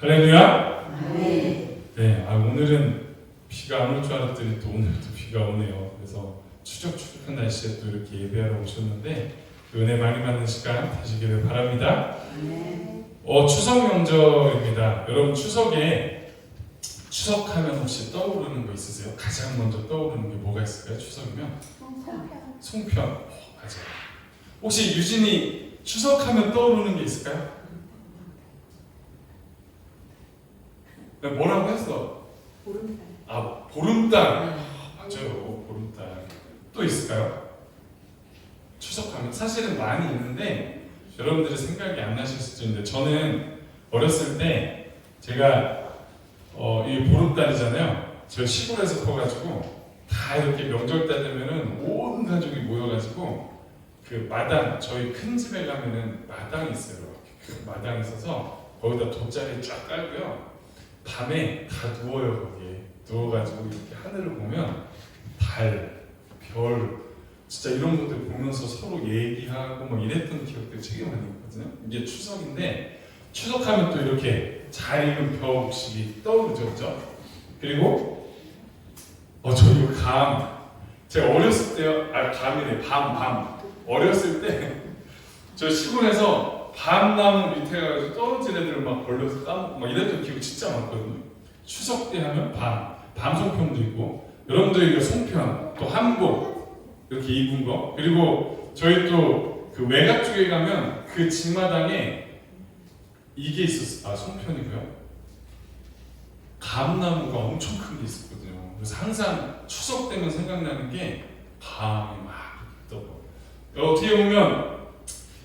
할렐루야. 네. 네, 아, 오늘은 비가 안 올 줄 알았더니 또 오늘도 비가 오네요. 그래서 추적추적한 날씨에 또 이렇게 예배하러 오셨는데 은혜 많이 받는 시간 되시기를 바랍니다. 네. 어, 추석 명절입니다. 여러분 추석에 추석하면 혹시 떠오르는 거 있으세요? 가장 먼저 떠오르는 게 뭐가 있을까요? 추석이면 송편. 어, 맞아요. 혹시 유진이 추석하면 떠오르는 게 있을까요? 뭐라고 했어? 보름달. 아 보름달. 맞아요. 보름달. 또 있을까요? 추석하면 사실은 많이 있는데 여러분들이 생각이 안 나실 수도 있는데 저는 어렸을 때 제가 어, 이 보름달이잖아요. 저 시골에서 커가지고 다 이렇게 명절 때 되면은 온 가족이 모여가지고 그 마당 저희 큰 집에 가면은 마당이 있어요. 큰 마당이 있어서 거기다 돗자리 쫙 깔고요. 밤에 다 누워요 거기에 누워가지고 이렇게 하늘을 보면 달, 별 진짜 이런 것들 보면서 서로 얘기하고 뭐 이랬던 기억들이 되게 많이 있거든요. 이게 추석인데 추석하면 또 이렇게 잘 익은 벼옥식이 떠오르죠, 그죠? 그리고 어 저희 감 제가 어렸을 때요, 아 감이네 밤 밤 어렸을 때 저 시골에서 밤나무 밑에 가서 떨어진 애들 막 걸려서 까먹고 막 이랬던 기억 진짜 많거든요. 추석 때 하면 밤 밤송편도 있고 여러분들 이거 송편 또 한복 이렇게 입은 거. 그리고 저희 또 그 외곽 쪽에 가면 그 집마당에 이게 있었어. 아 송편이고요. 감나무가 엄청 큰 게 있었거든요. 그래서 항상 추석 때면 생각나는 게 밤이 막 떠고 어떻게 보면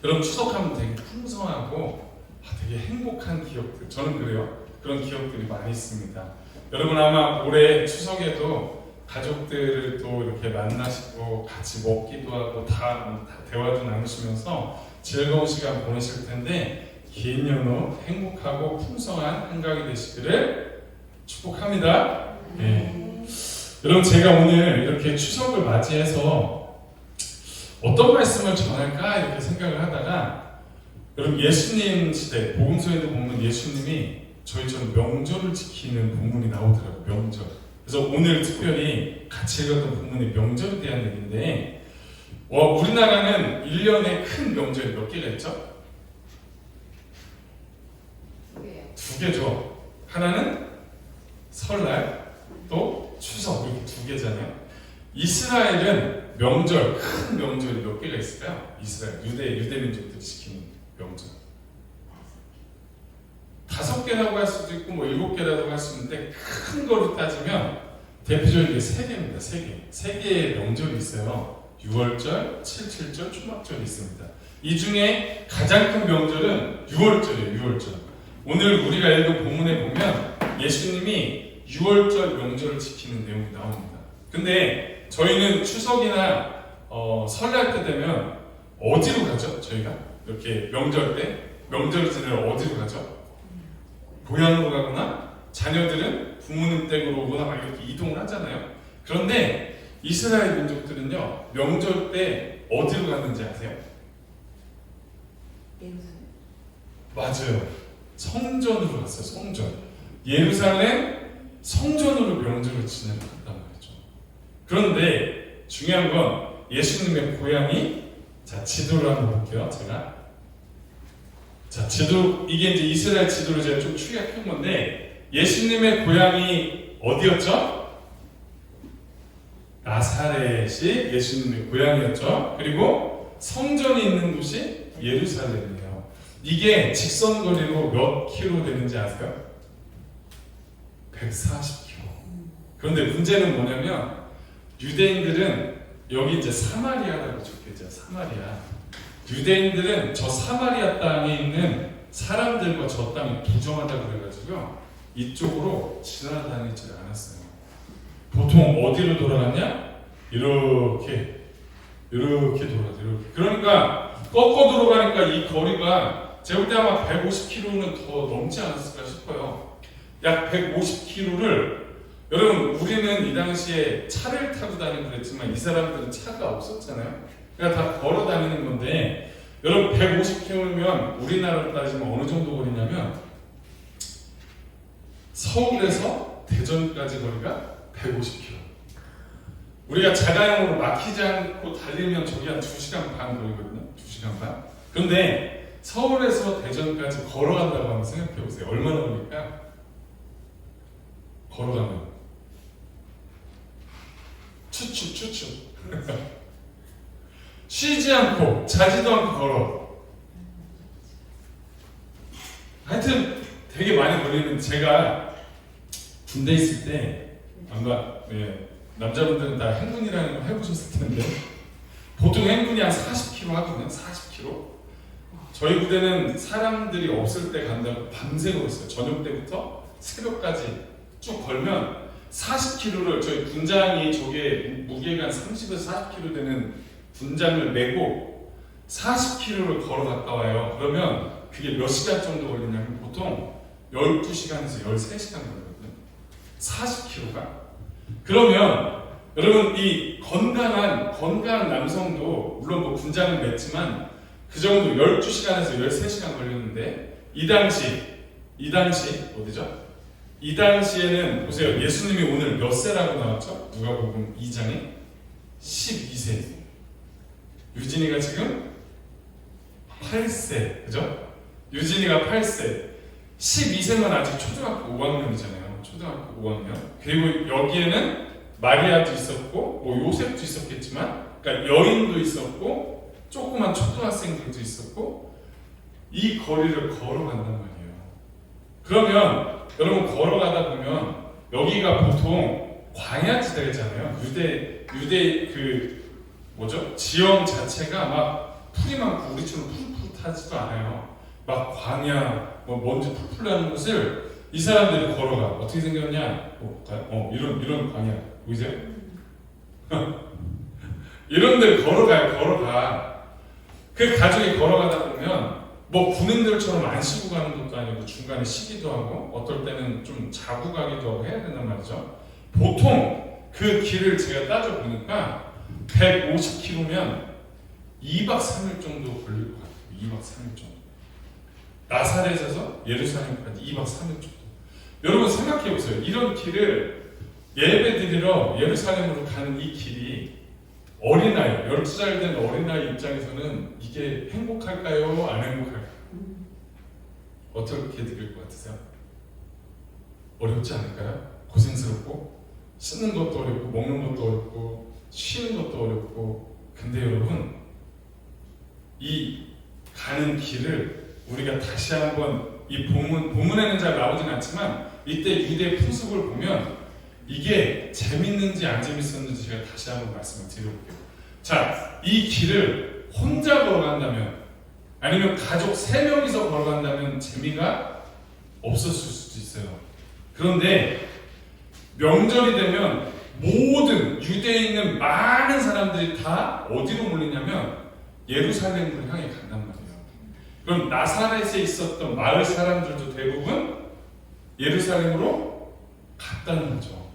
여러분 추석하면 되게 풍성하고 아, 되게 행복한 기억들 저는 그래요 그런 기억들이 많이 있습니다 여러분 아마 올해 추석에도 가족들을 또 이렇게 만나시고 같이 먹기도 하고 다, 다 대화도 나누시면서 즐거운 시간 보내실 텐데 긴 연휴 행복하고 풍성한 한가위 되시기를 축복합니다. 네. 여러분 제가 오늘 이렇게 추석을 맞이해서 어떤 말씀을 전할까 이렇게 생각을 하다가 여러분 예수님 시대 복음서에도 보면 예수님이 저희처럼 명절을 지키는 본문이 나오더라고요. 명절. 그래서 오늘 특별히 같이 읽었던 본문이 명절에 대한 얘기인데 어, 우리나라는 1년에 큰 명절이 몇 개가 있죠? 두 개죠. 하나는 설날, 또 추석 이렇게 두 개잖아요. 이스라엘은 명절 큰 명절이 몇 개가 있을까요? 이스라엘 유대 유대 민족들이 지키는 명절 다섯 개라고 할 수도 있고 뭐 일곱 개라고 할 수 있는데 큰 거로 따지면 대표적인 게 세 개입니다. 세 개. 세 개의 명절이 있어요. 6월절, 7.7절, 초막절이 있습니다. 이 중에 가장 큰 명절은 6월절이에요. 6월절. 오늘 우리가 읽은 본문에 보면 예수님이 6월절 명절을 지키는 내용이 나옵니다. 근데 저희는 추석이나 어, 설날 때 되면 어디로 가죠? 저희가 이렇게 명절 때 명절 지내러 어디로 가죠? 고향으로 가거나 자녀들은 부모님 댁으로 오거나 막 이렇게 이동을 하잖아요. 그런데 이스라엘 민족들은요 명절 때 어디로 갔는지 아세요? 예루살렘. 맞아요. 성전으로 갔어요. 성전. 예루살렘 성전으로 명절을 갔단 말이죠. 그런데 중요한 건 예수님의 고향이 자 지도를 한번 볼게요. 제가 자 지도 이게 이제 이스라엘 지도를 제가 좀 추격한 건데 예수님의 고향이 어디였죠? 나사렛이 예수님의 고향이었죠. 그리고 성전이 있는 곳이 예루살렘이에요. 이게 직선거리로 몇 킬로 되는지 아세요? 140킬로. 그런데 문제는 뭐냐면 유대인들은 여기 이제 사마리아라고 적혀있죠. 사마리아. 유대인들은 저 사마리아 땅에 있는 사람들과 저 땅이 부정하다 그래가지고요. 이쪽으로 지나다니질 않았어요. 보통 어디로 돌아갔냐? 이렇게 이렇게 돌아서 이렇게. 그러니까 꺾어 들어가니까 이 거리가 제가 볼 때 아마 150km는 더 넘지 않았을까 싶어요. 약 150km를 여러분 우리는 이 당시에 차를 타고 다니고 그랬지만 이 사람들은 차가 없었잖아요. 그러니까 다 걸어 다니는 건데 여러분 150km면 우리나라로 따지면 어느 정도 거리냐면 서울에서 대전까지 거리가 150km. 우리가 자가용으로 막히지 않고 달리면 저기 한 2시간 반 걸리거든요. 2시간 반. 그런데 서울에서 대전까지 걸어간다고 한번 생각해 보세요. 얼마나 걸릴까? 걸어가면 추측 추측 쉬지 않고 자지도 않고 걸어. 하여튼 되게 많이 걸리는 제가 군대 있을 때 아마 예, 남자분들은 다 행군이라는 거 해보셨을 텐데 보통 행군이 한 40km 하거든요 40km 저희 부대는 사람들이 없을 때 간다고 밤새 걸었어요. 저녁 때부터 새벽까지 쭉 걸면 40km를 저희 군장이 저게 무게가 한 30에서 40kg 되는 군장을 메고 40km를 걸어 갔다 와요. 그러면 그게 몇 시간 정도 걸리냐면 보통 12시간에서 13시간 걸리거든요. 40km가. 그러면 여러분 이 건강한 건강한 남성도 물론 뭐 군장은 맸지만 그 정도 12시간에서 13시간 걸렸는데 이 당시 이 당시 어디죠? 이 당시에는 보세요. 예수님이 오늘 몇 세라고 나왔죠? 누가복음 2장에 12세. 유진이가 지금 8세. 그죠? 유진이가 8세. 12세면 아직 초등학교 5학년이잖아요. 초등학교 5학년. 그리고 여기에는 마리아도 있었고 뭐 요셉도 있었겠지만 그러니까 여인도 있었고 조그만 초등학생들도 있었고 이 거리를 걸어간단 말이에요. 그러면 여러분 걸어가다 보면 여기가 보통 광야지대잖아요. 유대 유대 그 뭐죠? 지형 자체가 막 풀이 많고 우리처럼 푸릇푸릇하지도 않아요. 막 광야 뭐 먼지 풀풀 나는 곳을 이 사람들이 걸어가 어떻게 생겼냐? 어? 어 이런 이런 광야 보이세요? 이런 데를 걸어가요. 걸어가. 그 가족이 걸어가다 보면 뭐 군인들처럼 안 쉬고 가는 것도 아니고 중간에 쉬기도 하고 어떨 때는 좀 자고 가기도 하고 해야 된단 말이죠. 보통 그 길을 제가 따져 보니까 150km면 2박 3일 정도 걸릴 것 같아요. 2박 3일 정도. 나사렛에서 예루살렘까지 2박 3일 정도. 여러분 생각해 보세요. 이런 길을 예배 드리러 예루살렘으로 가는 이 길이 어린아이, 12살 된 어린아이 입장에서는 이게 행복할까요? 안 행복할까요? 어떻게 드릴 것 같으세요? 어렵지 않을까요? 고생스럽고 씻는 것도 어렵고 먹는 것도 어렵고 쉬는 것도 어렵고 근데 여러분 이 가는 길을 우리가 다시 한번 이 본문 본문에는 잘 나오진 않지만 이때 유대 풍습을 보면 이게 재밌는지 안 재밌었는지 제가 다시 한번 말씀을 드려볼게요. 자, 이 길을 혼자 걸어간다면 아니면 가족 세 명이서 걸어간다면 재미가 없었을 수도 있어요. 그런데 명절이 되면 모든 유대에 있는 많은 사람들이 다 어디로 몰리냐면 예루살렘으로 향해 간단 말이에요. 그럼 나사렛에 있었던 마을 사람들도 대부분 예루살렘으로 갔다는 거죠.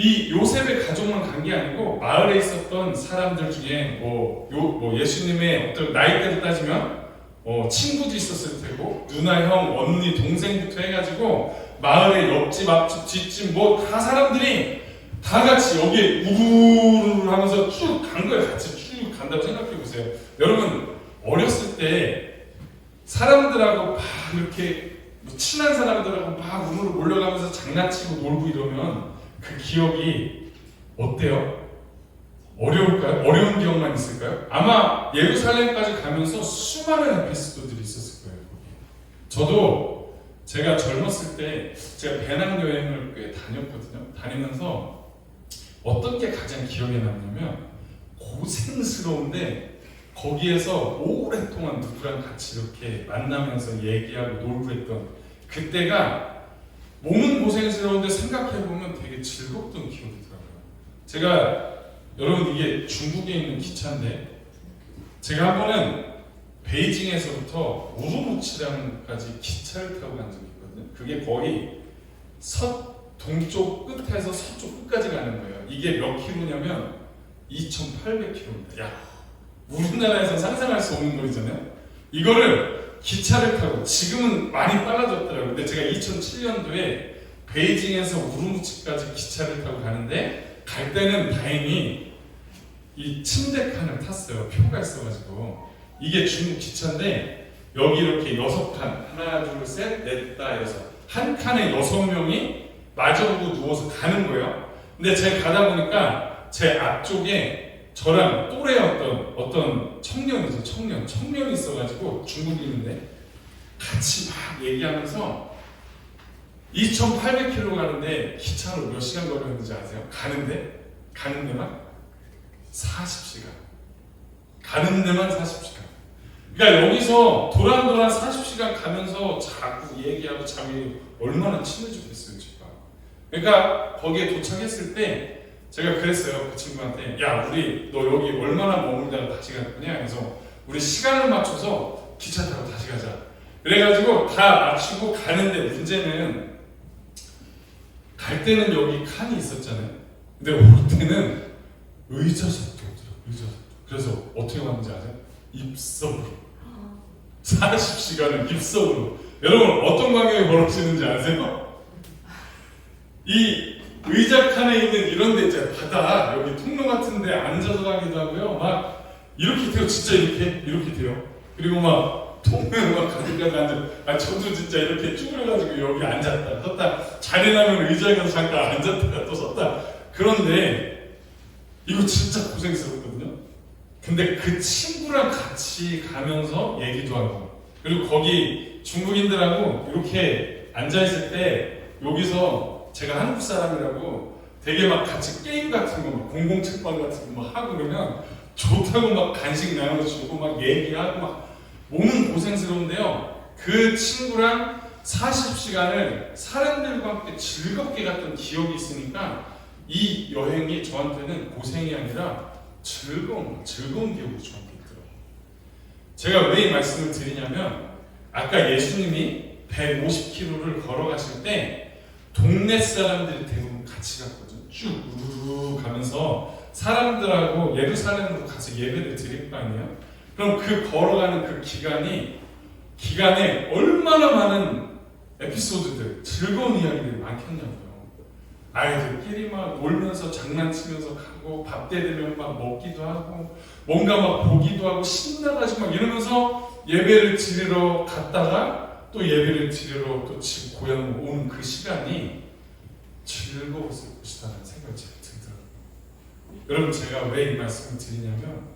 이 요셉의 가족만 간 게 아니고 마을에 있었던 사람들 중에 뭐, 요, 뭐 예수님의 어떤 나이대로 따지면 어, 친구도 있었을 테고 누나 형 언니 동생부터 해가지고 마을의 옆집 앞집 뒷집 뭐 다 사람들이 다 같이 여기에 우르르 하면서 쭉 간 거예요. 같이 쭉 간다고 생각해 보세요. 여러분 어렸을 때 사람들하고 막 이렇게 뭐 친한 사람들하고 막 우르르 몰려가면서 장난치고 놀고 이러면 그 기억이 어때요? 어려울까요? 어려운 기억만 있을까요? 아마 예루살렘까지 가면서 수많은 에피소드들이 있었을 거예요. 저도 제가 젊었을 때 제가 배낭 여행을 꽤 다녔거든요. 다니면서 어떤 게 가장 기억에 남냐면 고생스러운데 거기에서 오랫동안 누구랑 같이 이렇게 만나면서 얘기하고 놀고 했던 그때가 몸은 고생스러운데 생각해보면 되게 즐겁던 기억이더라고요. 제가 여러분 이게 중국에 있는 기차인데 제가 한 번은 베이징에서부터 우르무치량까지 기차를 타고 간 적이 있거든요. 그게 거의 서 동쪽 끝에서 서쪽 끝까지 가는 거예요. 이게 몇 킬로냐면 2,800킬로입니다. 야, 우리나라에서 상상할 수 없는 거리잖아요. 이거를 기차를 타고 지금은 많이 빨라졌더라고요. 근데 제가 2007년도에 베이징에서 우르무치까지 기차를 타고 가는데 갈 때는 다행히 이 침대 칸을 탔어요. 표가 있어가지고 이게 중국 기차인데 여기 이렇게 여섯 칸 하나 둘셋넷다 여섯 한 칸에 여섯 명이 마주보고 누워서 가는 거예요. 근데 제가 가다 보니까 제 앞쪽에 저랑 또래였던 어떤 청년이죠 청년. 청년이 있어가지고 중국인인데 같이 막 얘기하면서 2,800km 가는데 기차로 몇 시간 걸렸는지 아세요? 가는데? 가는 데만 40시간. 가는 데만 40시간. 그러니까 여기서 도란도란 40시간 가면서 자꾸 얘기하고 잠이 얼마나 친해지겠어요 지금 그러니까 거기에 도착했을 때 제가 그랬어요 그 친구한테. 야 우리 너 여기 얼마나 머물다가 다시 갈 거냐? 그래서 우리 시간을 맞춰서 기차 타고 다시 가자. 그래가지고 다 맞추고 가는데 문제는 갈 때는 여기 칸이 있었잖아요. 근데 올 때는 의자석도 없더라고 의자석도 그래서 어떻게 왔는지 아세요? 입석으로. 40시간을 입석으로. 여러분 어떤 광경이 벌어지는지 아세요? 이 의자 칸에 있는 이런 데 있잖아요. 바다 여기 통로 같은 데 앉아서 가기도 하고요. 막 이렇게 돼요. 진짜 이렇게 이렇게 돼요. 그리고 막 통로에 막 가득가득 앉아. 아 저도 진짜 이렇게 쭈그려가지고 여기 앉았다 섰다 자리 나면 의자에 가서 잠깐 앉았다가 또 섰다. 그런데 이거 진짜 고생스럽거든요. 근데 그 친구랑 같이 가면서 얘기도 하고 그리고 거기 중국인들하고 이렇게 앉아 있을 때 여기서 제가 한국 사람이라고 되게 막 같이 게임 같은 거, 막 공공 책방 같은 거 막 하고 그러면 좋다고 막 간식 나눠주고 막 얘기하고 막 몸은 고생스러운데요. 그 친구랑 40시간을 사람들과 함께 즐겁게 갔던 기억이 있으니까 이 여행이 저한테는 고생이 아니라 즐거운, 즐거운 기억이 저한테 있더라고요. 제가 왜 이 말씀을 드리냐면 아까 예수님이 150km를 걸어가실 때 동네 사람들이 대부분 같이 갔거든요. 쭉 우르르 가면서 사람들하고 예루살렘으로 가서 예배를 드릴 거 아니에요? 그럼 그 걸어가는 그 기간이 기간에 얼마나 많은 에피소드들, 즐거운 이야기들이 많겠냐고요. 아이들끼리 막 놀면서 장난치면서 가고 밥때 되면 막 먹기도 하고 뭔가 막 보기도 하고 신나가지고 막 이러면서 예배를 드리러 갔다가 또 예배를 드리러 또 집 고향 오는 그 시간이 즐거웠을 것이라는 생각이 들더라고요. 여러분 제가 왜 이 말씀을 드리냐면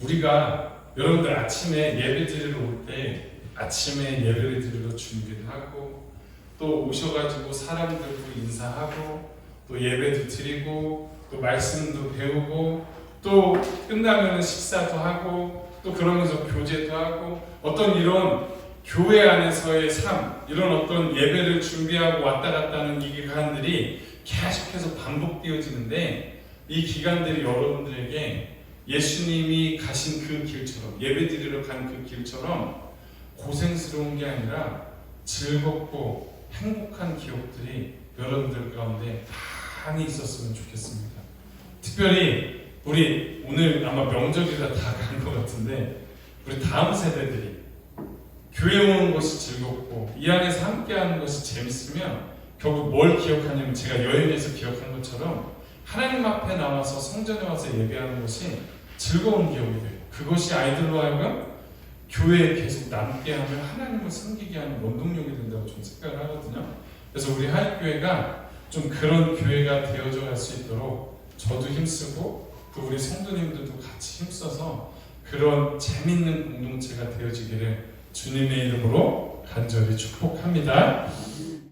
우리가 여러분들 아침에 예배 드리러 올 때 아침에 예배를 드리러 준비를 하고 또 오셔가지고 사람들도 인사하고 또 예배도 드리고 또 말씀도 배우고 또 끝나면 식사도 하고 또 그러면서 교제도 하고 어떤 이런 교회 안에서의 삶 이런 어떤 예배를 준비하고 왔다 갔다 하는 이 기간들이 계속해서 반복되어지는데 이 기간들이 여러분들에게 예수님이 가신 그 길처럼 예배 드리러 간 그 길처럼 고생스러운 게 아니라 즐겁고 행복한 기억들이 여러분들 가운데 많이 있었으면 좋겠습니다. 특별히 우리 오늘 아마 명절이라 다 간 것 같은데 우리 다음 세대들이 교회 오는 것이 즐겁고 이 안에서 함께하는 것이 재밌으면 결국 뭘 기억하냐면 제가 여행에서 기억한 것처럼 하나님 앞에 나와서 성전에 와서 예배하는 것이 즐거운 기억이 돼요. 그것이 아이들로 하여금 교회에 계속 남게 하면 하나님을 섬기게 하는 원동력이 된다고 좀 생각을 하거든요. 그래서 우리 하이교회가 좀 그런 교회가 되어져 갈 수 있도록 저도 힘쓰고 또 우리 성도님들도 같이 힘써서 그런 재밌는 공동체가 되어지기를 주님의 이름으로 간절히 축복합니다.